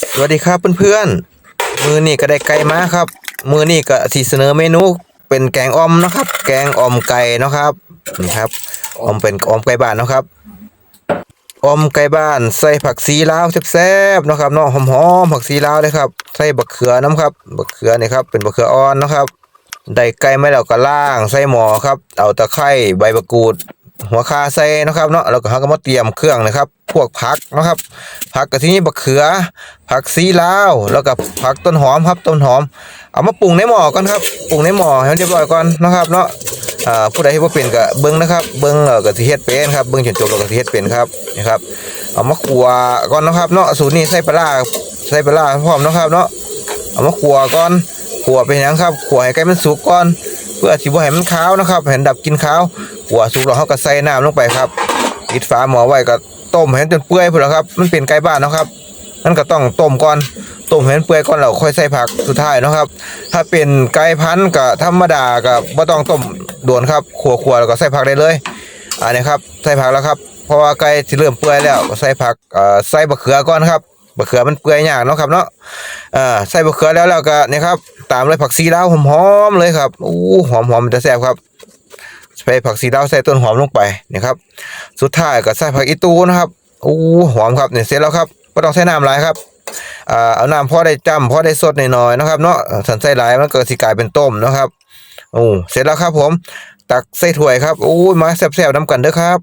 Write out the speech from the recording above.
สวัสดีครับเพื่อนๆ มือนี่ก็ได้ไก่มาครับ มือนี่ก็สีเสนอเมนูเป็นแกงอ่อมนะครับ แกงอ่อมไก่นะครับนี่ครับอ่อมเป็นอ่อมไก่บ้านนะครับอ่อมไก่บ้านใส่ผักซีลาวแซ่บๆนะครับเนาะหอมๆผักซีลาวเลยครับใส่บักเขือน้ำครับบักเขือนี่ครับเป็นบักเขืออ่อนนะครับได้ไก่ไม่แล้วก็ล่างใส่หม้อครับ เอาตะไคร้ใบมะกรูด หัวคาใส่นะครับเนาะแล้วก็เขาก็มาเตรียมเครื่องนะครับ พวกผักนะครับผักกะทิบักเขือ ผักซีลาวแล้วก็ผักต้นหอมครับต้นหอม เอามาปรุงในหม้อก่อนครับปรุงในหม้อให้เรียบร้อยก่อนนะครับเนาะผู้ใดที่บ่เป็นก็เบิ่งนะครับ เบิ่งเออก็สิเฮ็ดเป็นครับเบิ่งจนจบแล้วก็สิเฮ็ดเป็นครับนี่ครับเอามาคั่วก่อนนะครับเนาะสูตรนี้ใส่ปลาใส่ปลาพร้อมนะครับเนาะเอามาคั่วก่อนคั่วไปหยังครับคั่วให้ไก่มันสุกก่อน เพื่อสิบ่ให้มันขาวนะครับให้มันดับกินขาวคั่วสุกแล้วเฮาก็ใส่น้ำลงไปครับปิดฝาหม้อไว้ก็ต้มให้มันจนเปื่อยพุ่นล่ะครับ มันเป็นไก่บ้านนะครับมันก็ต้องต้มก่อนต้มให้มันเปื่อยก่อนแล้วค่อยใส่ผักสุดท้ายนะครับ ถ้าเป็นไก่พันธุ์ก็ธรรมดาก็บ่ต้องต้มด่วนครับขัวๆแล้วก็ใส่ผักได้เลยอันนี้ครับใส่ผักแล้วครับเพราะว่าไก่สิเริ่มเปื่อยแล้วใส่ผักใส่บะเขือก่อนครับ บะเขือมันเปื่อยยากเนาะครับเนาะเอ่อใส่บะเขือแล้วแล้วก็นี่ครับตามด้วยผักชีลาวหอมๆเลยครับอู้หอมๆมันจะแซ่บครับใส่ผักชีลาวใส่ต้นหอมลงไปนี่ครับ สุดท้ายก็ใส่ผักอีตูนะครับอู้หอมครับเนี่ยเสร็จแล้วครับบ่ต้องใส่น้ำหลายครับอ่าเอาน้ำพอได้จ้ำพอได้สดหน่อยๆนะครับเนาะสันใส่หลายมันเก็สิกลายเป็นต้มนะครับโอ้เสร็จแล้วครับผม ตักใส่ถ้วยครับโอ้ยมาแซ่บๆน้ำกันเด้อครับ